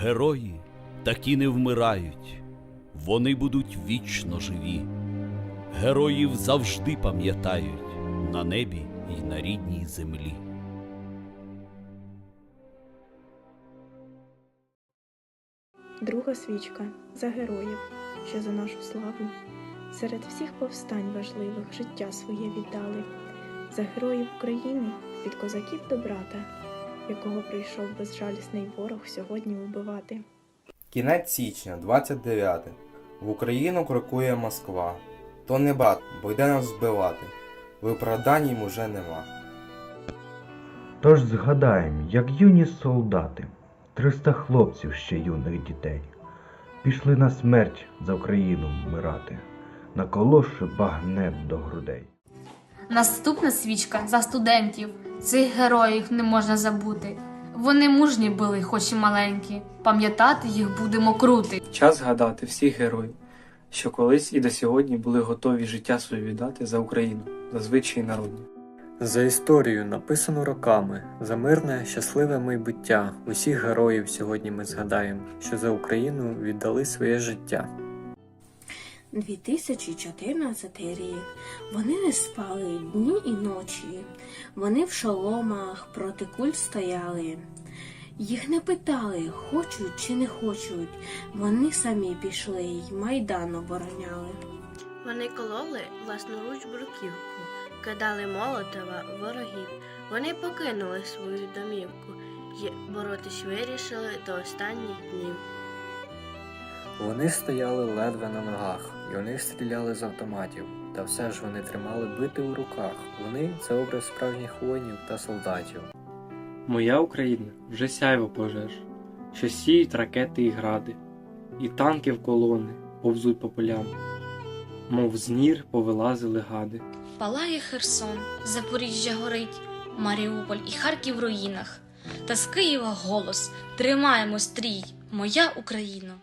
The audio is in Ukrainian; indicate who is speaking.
Speaker 1: Герої такі не вмирають, вони будуть вічно живі. Героїв завжди пам'ятають на небі й на рідній землі.
Speaker 2: Друга свічка за героїв, що за нашу славу, серед всіх повстань важливих життя своє віддали, за героїв України від козаків до брата, якого прийшов безжалісний ворог сьогодні убивати.
Speaker 3: Кінець січня, 29. В Україну крокує Москва. То не брат, бо йде нас збивати. Виправдань їм уже нема.
Speaker 4: Тож згадаєм, як юні солдати, триста хлопців ще юних дітей, пішли на смерть за Україну вмирати, наколовши багнет до грудей.
Speaker 5: Наступна свічка за студентів. Цих героїв не можна забути. Вони мужні були, хоч і маленькі. Пам'ятати їх будемо крути.
Speaker 6: Час згадати всіх героїв, що колись і до сьогодні були готові життя своє віддати за Україну, за звичаї народні.
Speaker 7: За історію, написану роками, за мирне, щасливе майбуття усіх героїв сьогодні ми згадаємо, що за Україну віддали своє життя.
Speaker 8: 2014 рік. Вони не спали дні і ночі. Вони в шоломах проти куль стояли. Їх не питали, хочуть чи не хочуть. Вони самі пішли й майдан обороняли.
Speaker 9: Вони кололи власноруч бруківку, кидали молотова ворогів. Вони покинули свою домівку боротись вирішили до останніх днів.
Speaker 7: Вони стояли ледве на ногах, і вони стріляли з автоматів, та все ж вони тримали бити у руках. Вони це образ справжніх воїнів та солдатів.
Speaker 6: Моя Україна вже сяйво пожеж, що сіють ракети і гради, і танки в колони повзуть по полям, мов з нір повилазили гади.
Speaker 5: Палає Херсон, Запоріжжя горить, Маріуполь і Харків в руїнах. Та з Києва голос Тримаємо стрій, моя Україна.